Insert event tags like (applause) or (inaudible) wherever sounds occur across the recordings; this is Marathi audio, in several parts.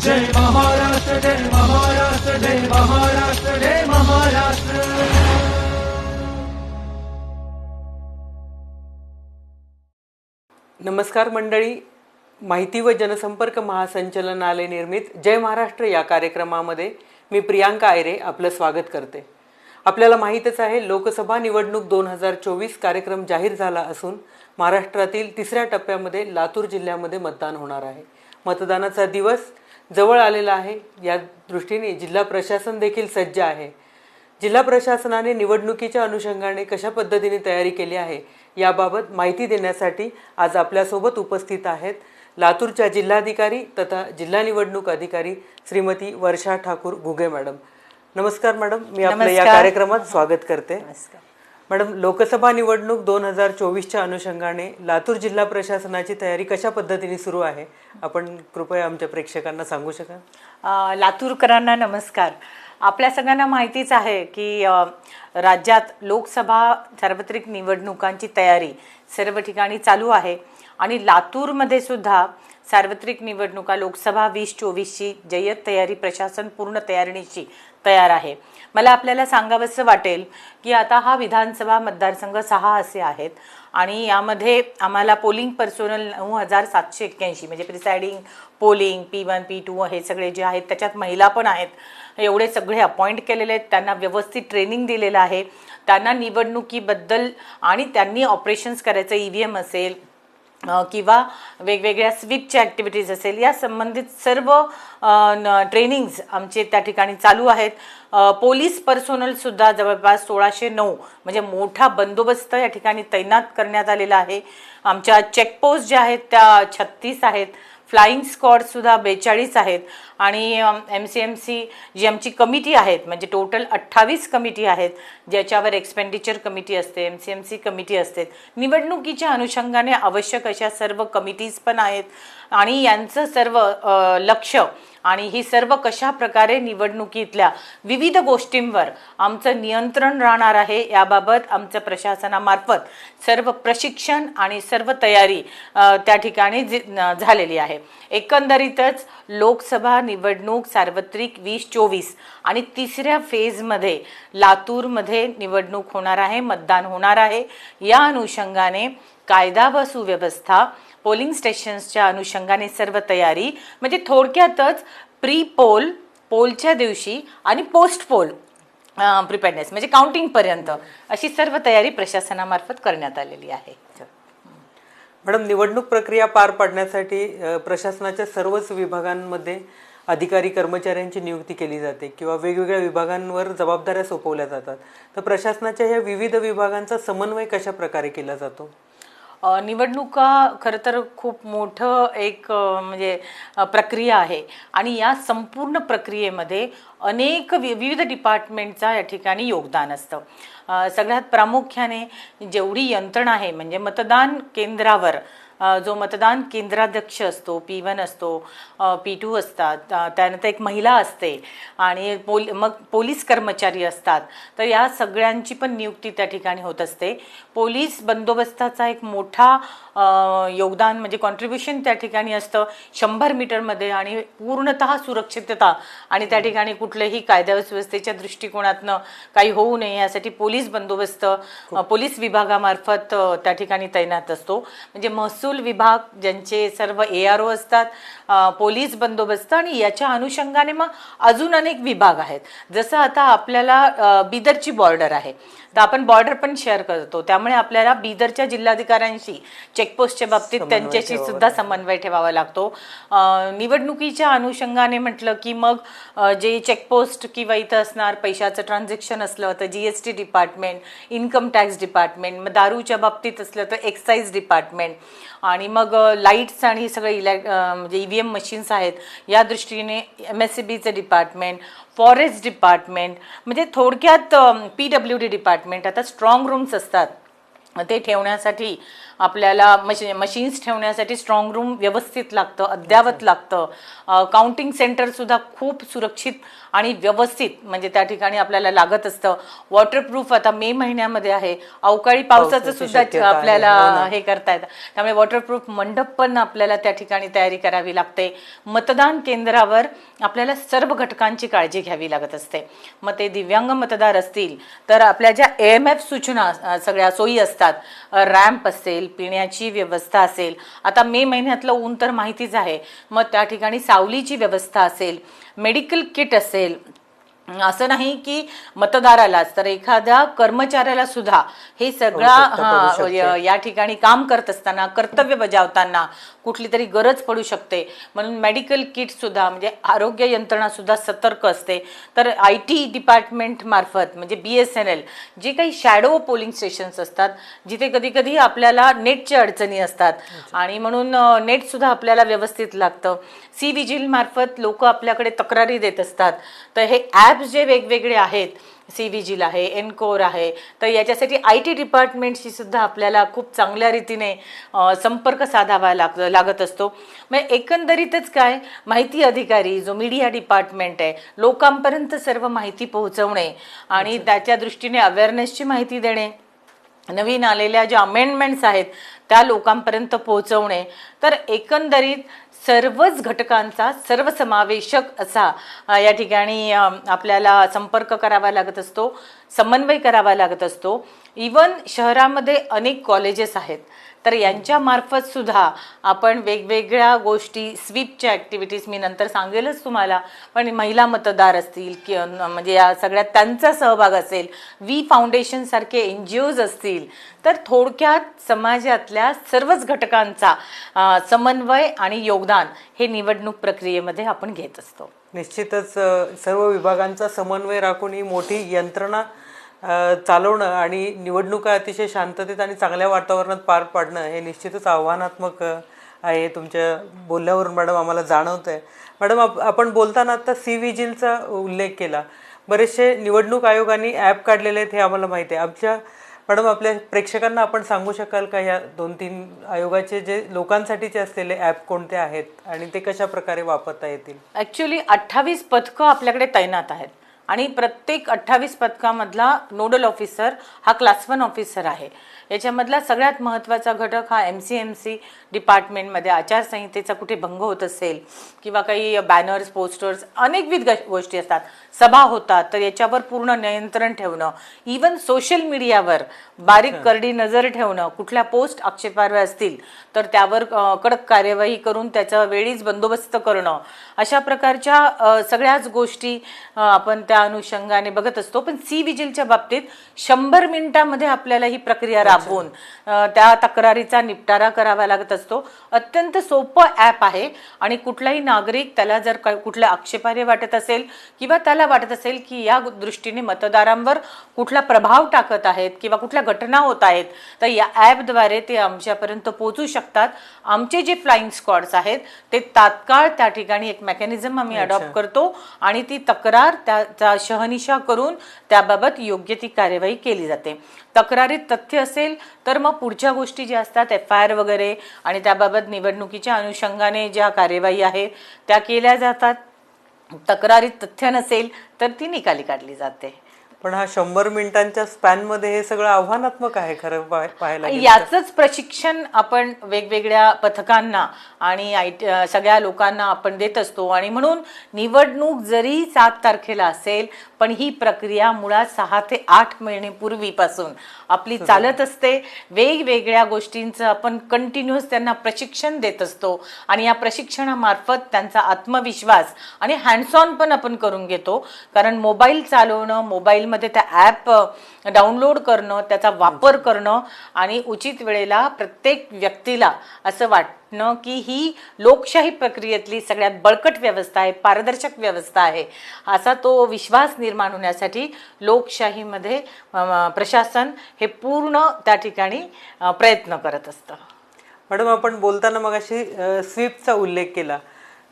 जय महाराष्ट्र जय महाराष्ट्र जय महाराष्ट्र जय महाराष्ट्र. नमस्कार मंडळी. माहिती व जनसंपर्क महासंचलनालय निर्मित जय महाराष्ट्र या कार्यक्रमामध्ये मी प्रियांका आयरे आपलं स्वागत करते. आपल्याला माहीतच आहे लोकसभा निवडणूक दोन हजार चोवीस कार्यक्रम जाहीर झाला असून महाराष्ट्रातील तिसऱ्या टप्प्यामध्ये लातूर जिल्ह्यामध्ये मतदान होणार आहे. मतदानाचा दिवस जवळ आलेला आहे. या दृष्टीने जिल्हा प्रशासन देखील सज्ज आहे. जिल्हा प्रशासनाने निवडणुकीच्या अनुषंगाने कशा पद्धतीने तयारी केली आहे याबाबत माहिती देण्यासाठी आज आपल्यासोबत उपस्थित आहेत लातूरच्या जिल्हाधिकारी तथा जिल्हा निवडणूक अधिकारी श्रीमती वर्षा ठाकूर घुगे मॅडम. नमस्कार मॅडम. मी आपल्या या नमस्कार. कार्यक्रमात स्वागत करते. मॅडम लोकसभा निवडणूक दोन हजार चोवीसच्या अनुषंगाने लातूर जिल्हा प्रशासनाची तयारी कशा पद्धतीने सुरू आहे? आपण कृपया आमच्या प्रेक्षकांना सांगू शकाल? लातूरकरांना नमस्कार. आपल्या सगळ्यांना माहितीच आहे की राज्यात लोकसभा सार्वत्रिक निवडणुकांची तयारी सर्व ठिकाणी चालू आहे. आणि लातूरमध्ये सुद्धा सार्वत्रिक निवडणुका लोकसभा वीस चोवीसची जय्यत तयारी प्रशासन पूर्ण तयारीनिशी तयार आहे. मला आपल्याला सांगावंसं वाटेल की आता हा विधानसभा मतदारसंघ सहा असे आहेत आणि यामध्ये आम्हाला पोलिंग पर्सोनल नऊ हजार सातशे एक्क्याऐंशी म्हणजे presiding polling P one P two हे सगळे जे आहेत त्याच्यात महिला पण आहेत. एवढे सगळे अपॉइंट केलेले आहेत. त्यांना व्यवस्थित ट्रेनिंग दिलेलं आहे. त्यांना निवडणुकीबद्दल आणि त्यांनी ऑपरेशन्स करायचं ई व्ही एम असेल किंवा वेगवेगळ्या स्वीपच्या ॲक्टिव्हिटीज असेल या संबंधित सर्व ट्रेनिंग्ज आमचे त्या ठिकाणी चालू आहेत. पोलीस पर्सोनलसुद्धा जवळपास सोळाशे नऊ म्हणजे मोठा बंदोबस्त या ठिकाणी तैनात करण्यात आलेला आहे. आमच्या चेकपोस्ट ज्या आहेत त्या छत्तीस आहेत. फ्लाईंग स्क्वॉडसुद्धा बेचाळीस आहेत. आणि एम सी एम सी जी आमची कमिटी आहेत म्हणजे टोटल अठ्ठावीस कमिटी आहेत ज्याच्यावर एक्सपेंडिचर कमिटी असते M C M C committee असते निवडणुकीच्या अनुषंगाने आवश्यक अशा सर्व कमिटीज पण आहेत. आणि यांचं सर्व लक्ष आणि ही सर्व कशा प्रकारे निवडणुकीतल्या विविध गोष्टींवर आमचं नियंत्रण राहणार आहे याबाबत आमचं प्रशासनामार्फत सर्व प्रशिक्षण आणि सर्व तयारी त्या ठिकाणी जी- झालेली आहे. एकंदरीतच लोकसभा निवडणूक सार्वत्रिक वीस चोवीस आणि तिसऱ्या फेजमध्ये लातूरमध्ये निवडणूक होणार आहे मतदान होणार आहे. या अनुषंगाने कायदा व सुव्यवस्था पोलिंग स्टेशन्सच्या अनुषंगाने सर्व तयारी म्हणजे थोडक्यातच प्री पोल पोलच्या दिवशी आणि पोस्ट पोल प्रिपेअरनेस म्हणजे काउंटिंगपर्यंत अशी सर्व तयारी प्रशासनामार्फत करण्यात आलेली आहे. मॅडम निवडणूक प्रक्रिया पार पाडण्यासाठी प्रशासनाच्या सर्वच विभागांमध्ये अधिकारी कर्मचाऱ्यांची नियुक्ती केली जाते किंवा वेगवेगळ्या विभागांवर जबाबदाऱ्या सोपवल्या जातात. तर प्रशासनाच्या ह्या विविध विभागांचा समन्वय कशा प्रकारे केला जातो? निवडणुका खरं तर खूप मोठं एक म्हणजे प्रक्रिया आहे. आणि या संपूर्ण प्रक्रियेमध्ये अनेक वि विविध डिपार्टमेंटचा या ठिकाणी योगदान असतं. सगळ्यात प्रामुख्याने जेवढी यंत्रणा आहे म्हणजे मतदान केंद्रावर जो मतदान केंद्राध्यक्ष असतो पी वन असतो पी टू असतात त्यानंतर एक महिला असते आणि पोल मग पोलीस कर्मचारी असतात. तर या सगळ्यांची पण नियुक्ती त्या ठिकाणी होत असते. पोलीस बंदोबस्ताचा एक मोठा योगदान म्हणजे कॉन्ट्रीब्युशन त्या ठिकाणी असतं शंभर मीटरमध्ये आणि पूर्णतः सुरक्षितता आणि त्या ठिकाणी कुठल्याही कायदा व सुव्यवस्थेच्या दृष्टिकोनातनं काही होऊ नये यासाठी पोलीस बंदोबस्त पोलीस विभागामार्फत त्या ठिकाणी तैनात असतो. म्हणजे महसूल विभाग ज्यांचे सर्व ए आर ओ असतात पोलीस बंदोबस्त आणि याच्या अनुषंगाने मग अजून अनेक विभाग आहेत. जसं आता आपल्याला बिदरची बॉर्डर आहे. तर आपण बॉर्डर पण शेअर करतो. त्यामुळे आपल्याला बिदरच्या जिल्हाधिकाऱ्यांशी चेकपोस्टच्या बाबतीत त्यांच्याशी सुद्धा समन्वय ठेवावा लागतो. निवडणुकीच्या अनुषंगाने म्हटलं की मग जे चेकपोस्ट किंवा इथं असणार पैशाचं ट्रान्झॅक्शन असलं तर G S T department income tax department मग दारूच्या बाबतीत असलं तर एक्साईज डिपार्टमेंट आणि मग लाईट्स आणि सगळे इलेक् अ, म्हणजे ई व्ही एम मशीन्स आहेत. या दृष्टीने एम एस सी बीचं डिपार्टमेंट फॉरेस्ट डिपार्टमेंट म्हणजे थोडक्यात पी डब्ल्यू डी डिपार्टमेंट आता स्ट्रॉंग रूम्स असतात. ते ठेवण्यासाठी आपल्याला मशी मशीन्स ठेवण्यासाठी स्ट्रॉंग रूम व्यवस्थित लागतं अद्ययावत लागतं. काउंटिंग सेंटर सुद्धा खूप सुरक्षित आणि व्यवस्थित म्हणजे त्या ठिकाणी आपल्याला लागत असतं. वॉटरप्रूफ आता मे महिन्यामध्ये आहे. अवकाळी पावसाचं सुद्धा. आपल्याला हो. हे करता येतं. त्यामुळे वॉटरप्रूफ मंडप पण आपल्याला त्या ठिकाणी तयारी करावी लागते. मतदान केंद्रावर आपल्याला सर्व घटकांची काळजी घ्यावी लागत असते. मग ते दिव्यांग मतदार असतील तर आपल्या ज्या एम एफ सूचना सगळ्या सोयी असतात रॅम्प असेल पिण्याची व्यवस्था असेल. आता मे महिन्यातलं ऊन तर माहितीच आहे. मग त्या ठिकाणी सावलीची व्यवस्था असेल मेडिकल किट असेल. असं नाही की मतदारालाच तर एखाद्या कर्मचाऱ्याला सुद्धा हे सगळा या ठिकाणी काम करत असताना कर्तव्य बजावताना कुठली तरी गरज पडू शकते. म्हणून मेडिकल किट सुद्धा म्हणजे आरोग्य यंत्रणा सुद्धा सतर्क असते. तर आय टी डिपार्टमेंट मार्फत म्हणजे बी एस एन एल जे काही शॅडो पोलिंग स्टेशन्स असतात जिथे कधी कधी आपल्याला नेटच्या अडचणी असतात. आणि म्हणून नेट सुद्धा आपल्याला व्यवस्थित लागतं. सी विजिल मार्फत लोक आपल्याकडे तक्रारी देत असतात. तर हे ॲप्स जे वेगवेगळे आहेत सी विजिल आहे एनकोर आहे तर याच्यासाठी आय टी डिपार्टमेंटशी सुद्धा आपल्याला खूप चांगल्या रीतीने संपर्क साधावा लाग लागत असतो. मग एकंदरीतच काय? माहिती अधिकारी जो मीडिया डिपार्टमेंट आहे लोकांपर्यंत सर्व माहिती पोहोचवणे आणि त्याच्या दृष्टीने अवेअरनेसची माहिती देणे. नवीन आलेल्या ज्या अमेंडमेंट्स आहेत त्या लोकांपर्यंत पोहोचवणे. तर एकंदरीत सर्वच घटकांचा सर्वसमावेशक असा या ठिकाणी आपल्याला संपर्क करावा लागत असतो समन्वय करावा लागत असतो. इवन शहरामध्ये अनेक कॉलेजेस आहेत. तर यांच्यामार्फत सुद्धा आपण वेगवेगळ्या गोष्टी स्वीपच्या ॲक्टिव्हिटीज मी नंतर सांगेलच तुम्हाला. पण महिला मतदार असतील कि म्हणजे या सगळ्यात त्यांचा सहभाग असेल वी फाउंडेशन सारखे एन जी ओज असतील तर थोडक्यात समाजातल्या सर्वच घटकांचा समन्वय आणि योगदान हे निवडणूक प्रक्रियेमध्ये आपण घेत असतो. निश्चितच सर्व विभागांचा समन्वय राखून ही मोठी यंत्रणा चालवणं आणि निवडणुका अतिशय शांततेत आणि चांगल्या वातावरणात पार पाडणं हे निश्चितच आव्हानात्मक आहे. तुमच्या बोलल्यावरून मॅडम आम्हाला जाणवत आहे मॅडम आप आपण बोलताना आता सी विजिलचा उल्लेख केला. बरेचसे निवडणूक आयोगाने ॲप काढलेले आहेत हे आम्हाला माहिती आहे. आमच्या मॅडम आपल्या प्रेक्षकांना आपण सांगू शकाल का या दोन तीन आयोगाचे जे लोकांसाठीचे असलेले ॲप कोणते आहेत आणि ते कशा प्रकारे वापरता येतील? ॲक्च्युली अठ्ठावीस पथकं आपल्याकडे तैनात आहेत. आणि प्रत्येक अठ्ठावीस पथकामधला नोडल ऑफिसर हा क्लास वन ऑफिसर आहे. याच्यामधला सगळ्यात महत्त्वाचा घटक हा एम सी एम सी डिपार्टमेंटमध्ये आचारसंहितेचा कुठे भंग होत असेल किंवा काही बॅनर्स पोस्टर्स अनेकविध ग- गोष्टी असतात. सभा होतात तर याच्यावर पूर्ण नियंत्रण ठेवणं इवन सोशल मीडियावर बारीक करडी नजर ठेवणं कुठल्या पोस्ट आक्षेपार्ह असतील तर त्यावर कडक कार्यवाही करून त्याचा वेळीच बंदोबस्त करणं अशा प्रकारच्या सगळ्याच गोष्टी आपण त्या अनुषंगाने बघत असतो. पण सी विजिलच्या बाबतीत शंभर मिनिटामध्ये आपल्याला ही प्रक्रिया राबवून त्या तक्रारीचा निपटारा करावा लागत असतो अत्यंत सोपं ॲप आहे आणि कुठलाही नागरिक त्याला जर का कुठल्या आक्षेपार्ह वाटत असेल किंवा त्याला वाटत असेल की या दृष्टीने मतदारांवर कुठला प्रभाव टाकत आहेत किंवा कुठल्या घटना होत आहेत तर या ॲपद्वारे ते आमच्यापर्यंत पोहोचू शकतात. आमचे जे फ्लाईंग स्क्वॉड्स आहेत ते तात्काळ त्या ठिकाणी एक मेकॅनिझम आम्ही अडॉप्ट करतो आणि ती तक्रार त्याचा शहनिशा करून त्याबाबत योग्य ती कार्यवाही केली जाते. तक्रारीत तथ्य असेल तर मग पुढच्या गोष्टी ज्या असतात एफ आय आर वगैरे आणि त्याबाबत निवडणुकीच्या अनुषंगाने ज्या कार्यवाही आहे त्या केल्या जातात. तक्रारीत तथ्य नसेल तर ती निकाली काढली जाते. पण हा शंभर मिनिटांच्या स्पॅनमध्ये हे सगळं आव्हानात्मक आहे खरं पाह- पाहायला. याचंच प्रशिक्षण आपण वेगवेगळ्या पथकांना आणि आय सगळ्या लोकांना आपण देत असतो. आणि म्हणून निवडणूक जरी सात तारखेला असेल पण ही प्रक्रिया मुळात सहा ते आठ महिने पूर्वीपासून आपली चालत असते. वेगवेगळ्या गोष्टींचं आपण कंटिन्युअस त्यांना प्रशिक्षण देत असतो आणि या प्रशिक्षणामार्फत त्यांचा आत्मविश्वास आणि हँड्स ऑन पण आपण करून घेतो. कारण मोबाईल चालवणं मोबाईलमध्ये त्या ॲप डाउनलोड करणं त्याचा वापर करणं आणि उचित वेळेला प्रत्येक व्यक्तीला असं न की ही लोकशाही प्रक्रियेतली सगळ्यात बळकट व्यवस्था आहे पारदर्शक व्यवस्था आहे. असा तो विश्वास निर्माण होण्यासाठी लोकशाहीमध्ये प्रशासन हे पूर्ण त्या ठिकाणी प्रयत्न करत असतं. मॅडम आपण बोलताना मग अशी स्वीपचा उल्लेख केला.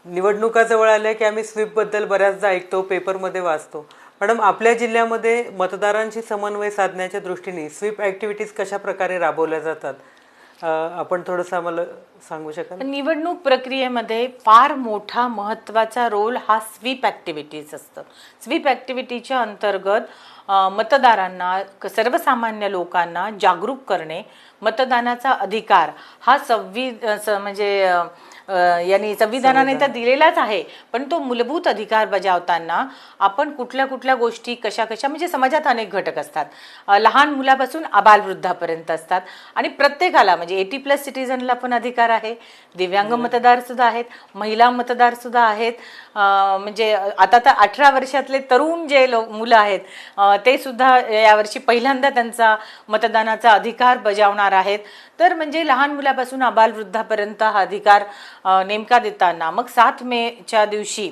निवडणुका जवळ आल्या की आम्ही स्वीपबद्दल बऱ्याचदा ऐकतो पेपरमध्ये वाचतो. मॅडम आपल्या जिल्ह्यामध्ये मतदारांशी समन्वय साधण्याच्या दृष्टीने स्वीप ऍक्टिव्हिटीज कशा प्रकारे राबवल्या जातात? आपण थोडंसं आम्हाला सांगू शकाल? निवडणूक प्रक्रियेमध्ये फार मोठा महत्त्वाचा रोल हा स्वीप ॲक्टिव्हिटीज असतं. स्वीप ॲक्टिव्हिटीच्या अंतर्गत मतदारांना क- सर्वसामान्य लोकांना जागरूक करणे मतदानाचा अधिकार हा संवि स- म्हणजे यांनी संविधानाने तर दिलेलाच आहे पण तो मूलभूत अधिकार बजावताना आपण कुठल्या कुठल्या गोष्टी कशा कशा म्हणजे समाजात अनेक घटक असतात. लहान मुलापासून आबालवृद्धापर्यंत असतात आणि प्रत्येकाला म्हणजे एटी प्लस सिटीजनला पण अधिकार आहे दिव्यांग मतदार सुद्धा आहेत महिला मतदार सुद्धा आहेत. म्हणजे आता तर अठरा वर्षातले तरुण जे लो मुलं आहेत ते सुद्धा यावर्षी पहिल्यांदा त्यांचा मतदानाचा अधिकार बजावणार आहेत. तर म्हणजे लहान मुलापासून आबालवृद्धापर्यंत हा अधिकार नेमका देताना मग सात मेच्या दिवशी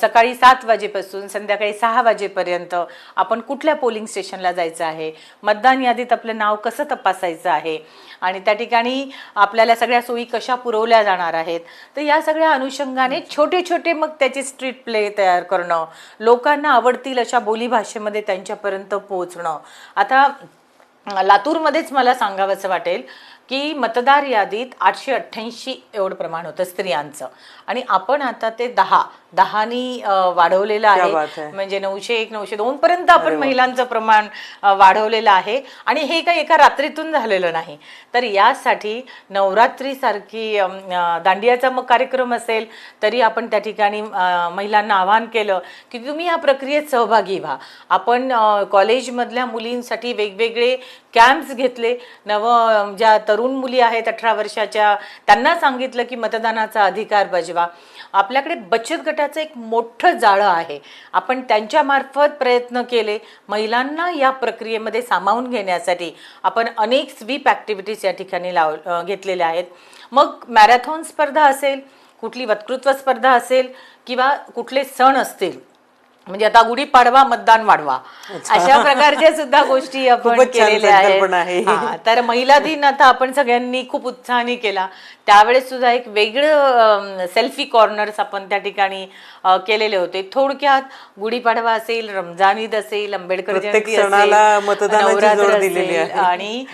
सकाळी सात वाजेपासून संध्याकाळी सहा वाजेपर्यंत आपण कुठल्या पोलिंग स्टेशनला जायचं आहे? मतदान यादीत आपलं नाव कसं तपासायचं आहे? आणि त्या ठिकाणी आपल्याला सगळ्या सोयी कशा पुरवल्या जाणार आहेत? तर या सगळ्या अनुषंगाने छोटे छोटे मग त्याचे स्ट्रीट प्ले तयार करणं लोकांना आवडतील अशा बोलीभाषेमध्ये त्यांच्यापर्यंत पोहोचणं. आता लातूरमध्येच मला सांगावंसं वाटेल. की मतदार यादीत आठशे अठ्ठ्याऐंशी एवढं प्रमाण होतं स्त्रियांचं. आणि आपण आता ते दहा दहानी वाढवलेलं आहे. म्हणजे नऊशे एक नऊशे दोन पर्यंत आपण महिलांचं प्रमाण वाढवलेलं आहे. आणि हे काही एका रात्रीतून झालेलं नाही. तर यासाठी नवरात्री सारखी अं, अं, दांडियाचा मग कार्यक्रम असेल तरी आपण त्या ठिकाणी महिलांना आवाहन केलं की तुम्ही या प्रक्रियेत सहभागी व्हा. आपण कॉलेजमधल्या मुलींसाठी वेगवेगळे कॅम्प्स घेतले. नव ज्या तरुण मुली आहेत अठरा वर्षाच्या त्यांना सांगितलं की मतदानाचा अधिकार बजवा. आपल्याकडे बचत गटाचं एक मोठं जाळं आहे. आपण त्यांच्यामार्फत प्रयत्न केले. महिलांना या प्रक्रियेमध्ये सामावून घेण्यासाठी आपण अनेक स्वीप ॲक्टिव्हिटीज या ठिकाणी लाव घेतलेल्या आहेत. मग मॅरेथॉन स्पर्धा असेल कुठली वक्तृत्व स्पर्धा असेल किंवा कुठले सण असतील म्हणजे आता गुढीपाडवा मतदान वाढवा. अशा प्रकारच्या सुद्धा गोष्टी आपण केलेल्या. आहेत. हा, तर महिला दिन आता आपण सगळ्यांनी खूप उत्साहाने केला. त्यावेळेस सुद्धा एक वेगळं सेल्फी कॉर्नर्स आपण त्या ठिकाणी केलेले होते. थोडक्यात गुढीपाडवा असेल रमजान ईद असेल आंबेडकर जयंती असेल नवरात्र असेल. आणि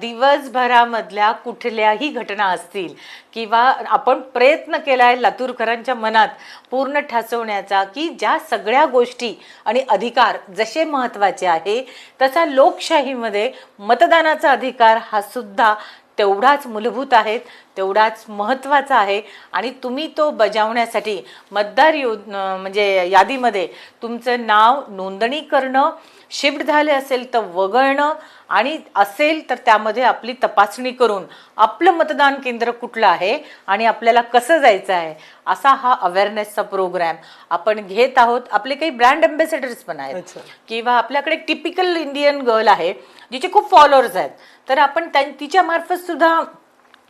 दिवसभरामधल्या कुठल्याही घटना असतील किंवा आपण प्रयत्न केला आहे लातूरकरांच्या मनात पूर्ण ठसवण्याचा की ज्या सगळ्या गोष्टी आणि अधिकार जसे महत्त्वाचे आहे तसा लोकशाहीमध्ये मतदानाचा अधिकार हा सुद्धा तेवढाच मूलभूत आहेत तेवढाच महत्त्वाचा आहे. आणि तुम्ही तो बजावण्यासाठी मतदार यो म्हणजे यादीमध्ये तुमचं नाव नोंदणी करणं शिफ्ट झाले असेल तर वगळणं आणि असेल तर त्यामध्ये आपली तपासणी करून आपलं मतदान केंद्र कुठलं आहे आणि आपल्याला कसं जायचं आहे असा हा अवेअरनेसचा प्रोग्रॅम आपण घेत आहोत. आपले काही ब्रँड अम्बॅसेडर्स पण आहेत. किंवा आपल्याकडे टिपिकल इंडियन गर्ल आहे जिचे खूप फॉलोअर्स आहेत. तर आपण त्यां तिच्यामार्फत सुद्धा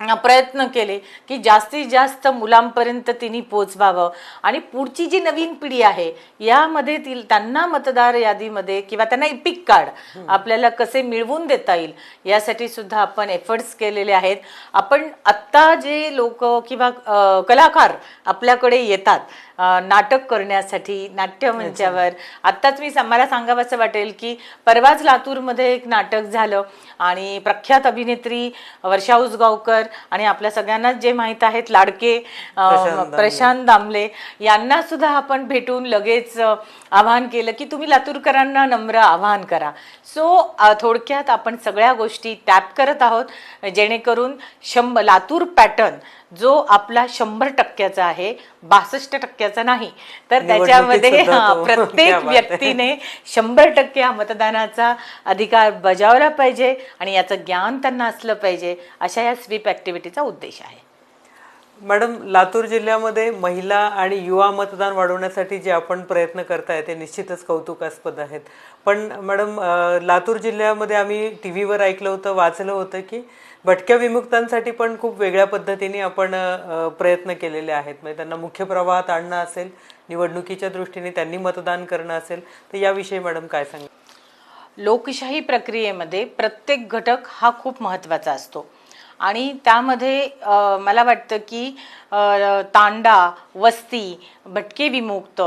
प्रयत्न केले की जास्तीत जास्त मुलांपर्यंत तिने पोचवावं. आणि पुढची जी नवीन पिढी आहे यामध्ये ती त्यांना मतदार यादीमध्ये किंवा त्यांना इपिक कार्ड आपल्याला कसे मिळवून देता येईल यासाठी सुद्धा आपण एफर्ट्स केलेले आहेत. आपण आत्ता जे लोक किंवा कलाकार आपल्याकडे येतात नाटक करण्यासाठी नाट्यमंचावर आत्ताच मी मला सांगावंसं वाटेल की परवाच लातूरमध्ये एक नाटक झालं आणि प्रख्यात अभिनेत्री वर्षा उसगावकर आणि आपल्या सगळ्यांना जे माहीत आहेत लाडके प्रशांत दामले. यांना सुद्धा आपण भेटून लगेच आवाहन केलं की तुम्ही लातूरकरांना नम्र आवाहन करा. सो थोडक्यात आपण सगळ्या गोष्टी टॅप करत आहोत जेणेकरून शंभर लातूर पॅटर्न जो आपला शंभर टक्क्याचा आहे बासष्ट टक्क्याचा नाही तर त्याच्यामध्ये. प्रत्येक. व्यक्तीने शंभर टक्के हा मतदानाचा अधिकार बजावला पाहिजे आणि याचं ज्ञान त्यांना असलं पाहिजे अशा या स्वीप ॲक्टिव्हिटीचा उद्देश आहे मॅडम लातूर जिल्ह्यामध्ये महिला आणि युवा मतदान वाढवण्यासाठी जे आपण प्रयत्न करताय ते निश्चितच कौतुकास्पद आहेत पण मॅडम लातूर जिल्ह्यामध्ये आम्ही टी व्हीवर ऐकलं होतं वाचलं होतं की भटक्या विमुक्तांसाठी पण खूप वेगळ्या पद्धतीने आपण प्रयत्न केलेले आहेत. म्हणजे त्यांना मुख्य प्रवाहात आणणं असेल निवडणुकीच्या दृष्टीने त्यांनी मतदान करणं असेल तर याविषयी मॅडम काय सांगा लोकशाही प्रक्रियेमध्ये प्रत्येक घटक हा खूप महत्त्वाचा असतो. आणि त्यामध्ये मला वाटतं की तांडा वस्ती भटके विमुक्त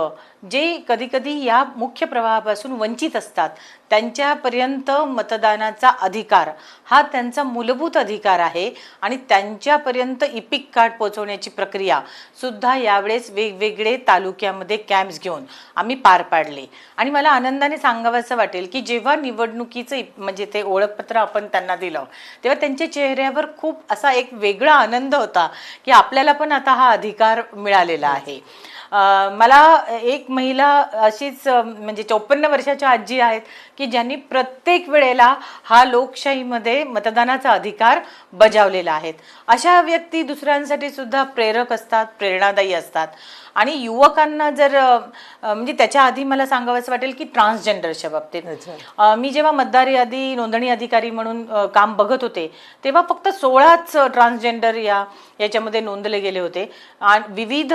जे कधीकधी या मुख्य प्रवाहापासून वंचित असतात त्यांच्यापर्यंत मतदानाचा अधिकार हा त्यांचा मूलभूत अधिकार आहे आणि त्यांच्यापर्यंत इपिक कार्ड पोहोचवण्याची प्रक्रिया सुद्धा यावेळेस वेगवेगळे तालुक्यामध्ये कॅम्प्स घेऊन आम्ही पार पाडले. आणि मला आनंदाने सांगावंसं वाटेल की जेव्हा निवडणुकीचं इप- म्हणजे ते ओळखपत्र आपण त्यांना दिलं तेव्हा त्यांच्या चेहऱ्यावर खूप असा एक वेगळा आनंद होता की आपल्याला पण आता हा अधिकार मिळालेला आहे. मला एक महिला अशीच म्हणजे चौपन्न वर्षाच्या आजी आहेत. की ज्यांनी प्रत्येक वेळेला हा लोकशाहीमध्ये मतदानाचा अधिकार बजावलेला आहे. अशा व्यक्ती दुसऱ्यांसाठी सुद्धा प्रेरक असतात प्रेरणादायी असतात. आणि युवकांना जर म्हणजे त्याच्या आधी मला सांगावंसं वाटेल की ट्रान्सजेंडरच्या बाबतीत. मी जेव्हा मतदार यादी नोंदणी अधिकारी म्हणून काम बघत होते तेव्हा फक्त सोळाच ट्रान्सजेंडर या याच्यामध्ये नोंदले गेले होते. आणि विविध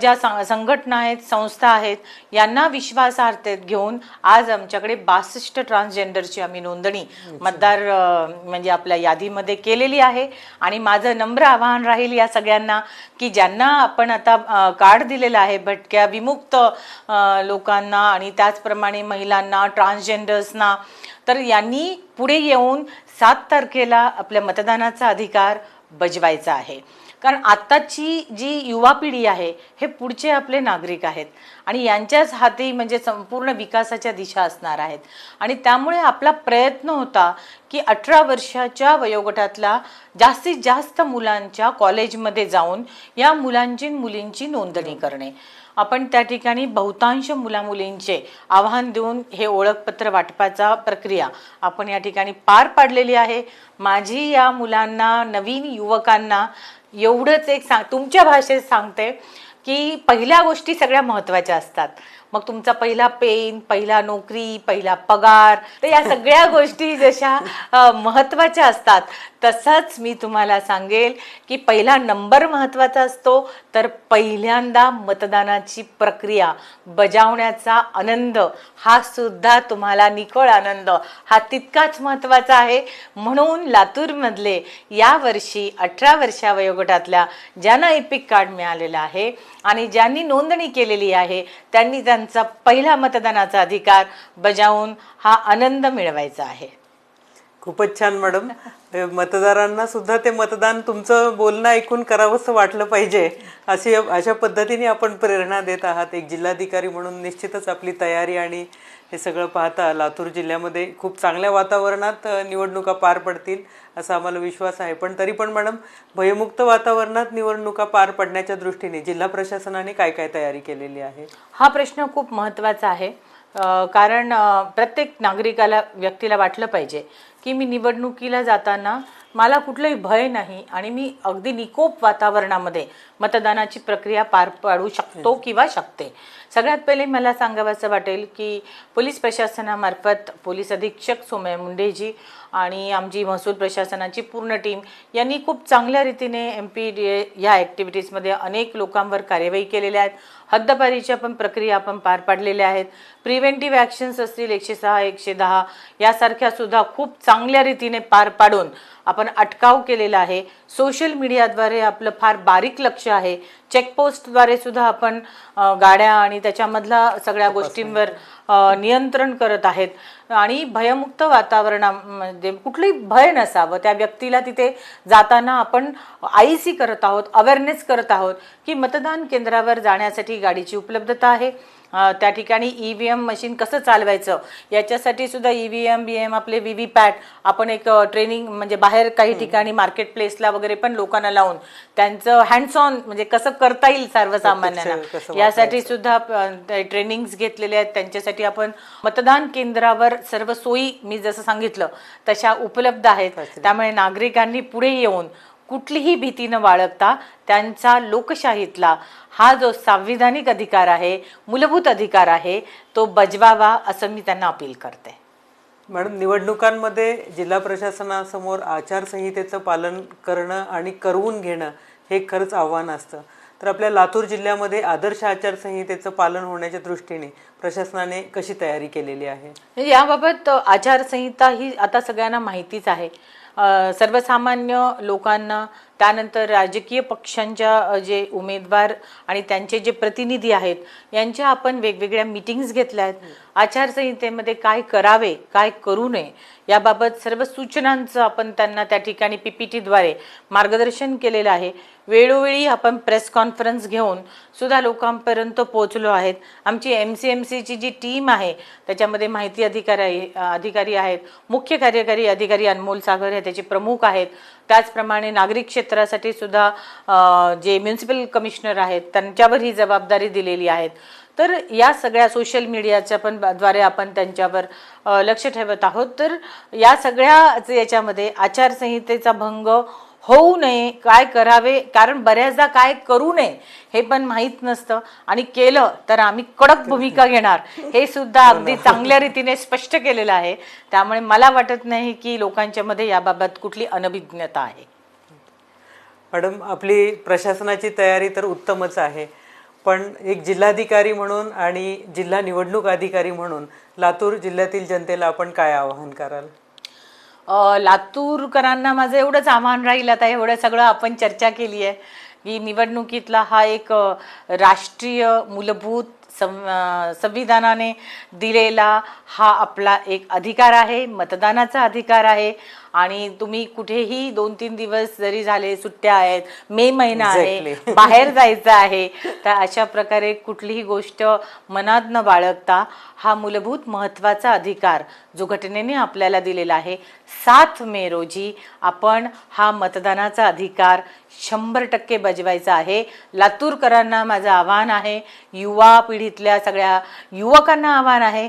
ज्या संघटना आहेत संस्था आहेत यांना विश्वासार्हतेत घेऊन आज आमच्याकडे बासष्ट ट्रान्सजेंडरची आम्ही नोंदणी मतदार म्हणजे आपल्या यादीमध्ये केलेली आहे. आणि माझं नम्र आवाहन राहील या सगळ्यांना की ज्यांना आपण आता कार्ड दिलेलं आहे भटक्या विमुक्त लोकांना आणि त्याचप्रमाणे महिलांना ट्रान्सजेंडर्सना तर यांनी पुढे येऊन सात तारखेला आपल्या मतदानाचा अधिकार बजवायचा आहे. कारण आत्ताची जी युवा पिढी आहे हे पुढचे आपले नागरिक आहेत. आणि यांच्याच हाती म्हणजे संपूर्ण विकासाच्या दिशा असणार आहेत. आणि त्यामुळे आपला प्रयत्न होता की अठरा वर्षाच्या वयोगटातला जास्तीत जास्त मुलांच्या कॉलेजमध्ये जाऊन या मुलांची मुलींची नोंदणी करणे. आपण त्या ठिकाणी बहुतांश मुलामुलींचे आव्हान देऊन हे ओळखपत्र वाटपाचा प्रक्रिया आपण या ठिकाणी पार पाडलेली आहे. माझी या मुलांना नवीन युवकांना एवढंच एक सांग तुमच्या भाषेत सांगते की पहिल्या गोष्टी सगळ्या महत्त्वाच्या असतात. मग तुमचा पहिला पेन पहिला नोकरी पहिला पगार तर या सगळ्या (laughs) गोष्टी जशा महत्त्वाच्या असतात. तसंच मी तुम्हाला सांगेल की पहिला नंबर महत्त्वाचा असतो तर पहिल्यांदा मतदानाची प्रक्रिया बजावण्याचा आनंद हा सुद्धा तुम्हाला निकोळ आनंद हा तितकाच महत्त्वाचा आहे. म्हणून लातूरमधले यावर्षी अठरा वर्षा वयोगटातल्या ज्यांना एपिक कार्ड मिळालेलं आहे आणि ज्यांनी नोंदणी केलेली आहे त्यांनी त्यांचा पहिला मतदानाचा अधिकार बजावून हा आनंद मिळवायचा आहे. खूपच छान मॅडम. मतदारांना सुद्धा ते मतदान तुमचं बोलणं ऐकून करावंसं वाटलं पाहिजे. अशी अशा पद्धतीने आपण प्रेरणा देत आहात. एक जिल्हाधिकारी म्हणून निश्चितच आपली तयारी आणि हे सगळं पाहता लातूर जिल्ह्यामध्ये खूप चांगल्या वातावरणात निवडणुका पार पडतील असा आम्हाला विश्वास आहे. पण तरी पण मॅडम भयमुक्त वातावरणात निवडणुका पार पडण्याच्या दृष्टीने जिल्हा प्रशासनाने काय काय तयारी केलेली आहे? हा प्रश्न खूप महत्त्वाचा आहे. कारण प्रत्येक नागरिकाला व्यक्तीला वाटलं पाहिजे की मी निवडणुकीला जाताना मला कुठलंही भय नाही आणि मी अगदी निकोप वातावरणामध्ये मतदानाची प्रक्रिया पार पाडू शकतो किंवा शकते. सगळ्यात पहिले मला सांगावंसं वाटेल की पोलीस प्रशासनामार्फत पोलीस अधीक्षक सोमय मुंडेजी आणि आमची महसूल प्रशासनाची पूर्ण टीम यांनी खूप चांगल्या रीतीने एम पी डी या ॲक्टिव्हिटीजमध्ये अनेक लोकांवर कार्यवाही केलेल्या आहेत. हद्दपारीच्या पण प्रक्रिया आपण पार पाडलेल्या आहेत. प्रिव्हेंटिव्ह ॲक्शन्स असतील एकशे सहा एकशे दहा यासारख्या सुद्धा खूप चांगल्या रीतीने पार पाडून आपण अटकाव केलेला आहे. सोशल मीडियाद्वारे आपलं फार बारीक लक्ष आहे. चेकपोस्टद्वारे सुद्धा आपण गाड्या आणि त्याच्यामधला सगळ्या गोष्टींवर नियंत्रण करत आहेत. आणि भयमुक्त वातावरणामध्ये कुठलंही भय नसावं. त्या व्यक्तीला तिथे जाताना आपण आय सी करत आहोत अवेअरनेस करत आहोत की मतदान केंद्रावर जाण्यासाठी गाडीची उपलब्धता आहे. त्या ठिकाणी ई व्ही एम मशीन कसं चालवायचं? याच्यासाठी सुद्धा E V M B M आपले व्ही व्ही पॅट आपण एक ट्रेनिंग म्हणजे बाहेर काही ठिकाणी मार्केट प्लेसला वगैरे पण लोकांना लावून त्यांचं हँड्स ऑन म्हणजे कसं करता येईल सर्वसामान्यांना? यासाठी सुद्धा ट्रेनिंग्स घेतलेले आहेत. त्यांच्यासाठी आपण मतदान केंद्रावर सर्व सोयी मी जसं सांगितलं तशा उपलब्ध आहेत. त्यामुळे नागरिकांनी पुढे येऊन कुठलीही भीती न बाळगता त्यांचा लोकशाहीतला हा जो संविधानिक अधिकार आहे मूलभूत अधिकार आहे तो बजवावा असं मी त्यांना अपील करते. मॅडम निवडणुकांमध्ये जिल्हा प्रशासनासमोर आचारसंहितेचं पालन करणं आणि करवून घेणं हे खरंच आव्हान असतं. तर आपल्या लातूर जिल्ह्यामध्ये आदर्श आचारसंहितेचं पालन होण्याच्या दृष्टीने प्रशासनाने कशी तयारी केलेली आहे? म्हणजे याबाबत आचारसंहिता ही आता सगळ्यांना माहितीच आहे. सर्वसामान्य लोकांना त्यानंतर राजकीय पक्षांच्या जे उमेदवार आणि त्यांचे जे प्रतिनिधी आहेत यांच्या आपण वेगवेगळ्या मिटिंग्स घेतल्या आहेत. आचारसंहितेमध्ये काय करावे काय करू नये याबाबत सर्व सूचनांचं आपण त्यांना त्या ठिकाणी पी पी टीद्वारे मार्गदर्शन केलेलं आहे. वेळोवेळी आपण प्रेस कॉन्फरन्स घेऊन सुद्धा लोकांपर्यंत पोहोचलो आहेत. आमची एम सी एम सीची जी टीम आहे त्याच्यामध्ये माहिती अधिकारी अधिकारी आहेत. मुख्य कार्यकारी अधिकारी अनमोल सागर हे त्याचे प्रमुख आहेत. त्याचप्रमाणे नागरिक क्षेत्रासाठी सुद्धा जे म्युन्सिपल कमिशनर आहेत त्यांच्यावर ही जबाबदारी दिलेली आहेत. तर या सगळ्या सोशल मीडियाच्या पण द्वारे आपण त्यांच्यावर लक्ष ठेवत आहोत. तर या सगळ्या याच्यामध्ये आचारसंहितेचा भंग होऊ नये काय करावे कारण बऱ्याचदा काय करू नये हे पण माहीत नसतं. आणि केलं तर आम्ही कडक भूमिका घेणार. हे सुद्धा अगदी चांगल्या रीतीने स्पष्ट केलेलं आहे. त्यामुळे मला वाटत नाही की लोकांच्या मध्ये याबाबत कुठली अनभिज्ञता आहे. मॅडम आपली प्रशासनाची तयारी तर उत्तमच आहे. पण एक जिल्हाधिकारी म्हणून आणि जिल्हा निवडणूक अधिकारी म्हणून लातूर जिल्ह्यातील जनतेला आपण काय आवाहन कराल? लातूरकरांना माझं एवढंच आव्हान राहील आता एवढं सगळं आपण चर्चा केली आहे की निवडणुकीतला हा एक राष्ट्रीय मूलभूत सं संविधानाने दिलेला हा आपला एक अधिकार आहे मतदानाचा अधिकार आहे. आणि तुम्ही कुठेही दोन तीन दिवस जरी झाले सुट्ट्या आहेत मे महिना आहे. (laughs) बाहेर जायचं आहे तर अशा प्रकारे कुठलीही गोष्ट मनात न बाळगता हा मूलभूत महत्त्वाचा अधिकार जो घटनेने आपल्याला दिलेला आहे सात मे रोजी आपण हा मतदानाचा अधिकार शंभर टक्के बजवायचा आहे लातूरकरांना माझं आव्हान आहे युवा पिढीतल्या सगळ्या युवकांना आव्हान आहे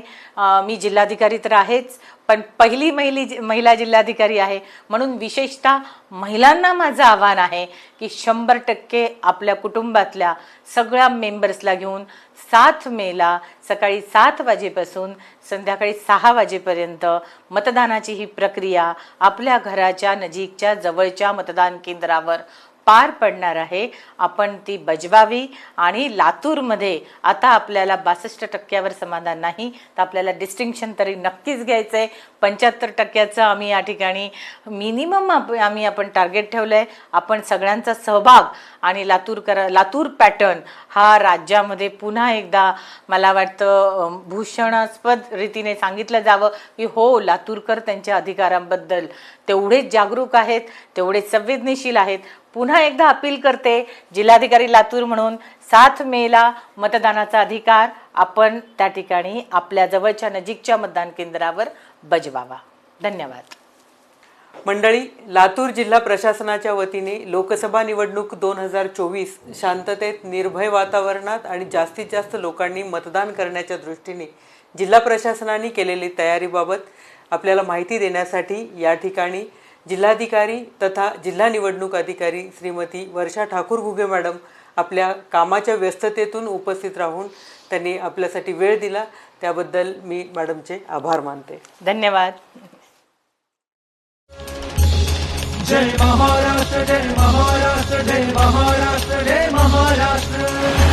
मी जिल्हाधिकारी तर आहेच पण पहिली महिली महिला जिल्हाधिकारी आहे. म्हणून विशेषतः महिलांना माझं आव्हान आहे की शंभर टक्के आपल्या कुटुंबातल्या सगळ्या मेंबर्सला घेऊन सात मेला सकाळी सात वाजेपासून संध्याकाळी सहा वाजेपर्यंत मतदानाची ही प्रक्रिया आपल्या घराच्या नजीकच्या जवळच्या मतदान केंद्रावर पार पडणार आहे. आपण ती बजवावी आणि लातूरमध्ये आता आपल्याला बासष्ट टक्क्यावर समाधान नाही. तर आपल्याला डिस्टिंक्शन तरी नक्कीच घ्यायचं आहे पंच्याहत्तर टक्क्याचं आम्ही या ठिकाणी मिनिमम आम्ही आपण टार्गेट ठेवलं आहे आपण सगळ्यांचा सहभाग आणि लातूरकर लातूर पॅटर्न हा राज्यामध्ये पुन्हा एकदा मला वाटतं भूषणास्पद रीतीने सांगितलं जावं की हो लातूरकर त्यांच्या अधिकारांबद्दल तेवढेच जागरूक आहेत तेवढेच संवेदनशील आहेत. पुन्हा एकदा अपील करते जिल्हाधिकारी लातूर म्हणून सात मेला मतदानाचा अधिकार आपण त्या ठिकाणी आपल्या जवळच्या नजीकच्या मतदान केंद्रावर बजवावा. धन्यवाद. मंडळी लातूर जिल्हा प्रशासनाच्या वतीने लोकसभा निवडणूक दोन हजार चोवीस शांततेत निर्भय वातावरणात आणि जास्तीत जास्त लोकांनी मतदान करण्याच्या दृष्टीने जिल्हा प्रशासनाने केलेली तयारीबाबत आपल्याला माहिती देण्यासाठी या ठिकाणी जिल्हाधिकारी तथा जिल्हा निवडणूक अधिकारी श्रीमती वर्षा ठाकूर घुगे मॅडम आपल्या कामाच्या व्यस्ततेतून उपस्थित राहून त्यांनी आपल्यासाठी वेळ दिला. त्याबद्दल मी मॅडमचे आभार मानते. धन्यवाद. जय महाराष्ट्र जय महाराष्ट्र जय महाराष्ट्र जय महाराष्ट्र.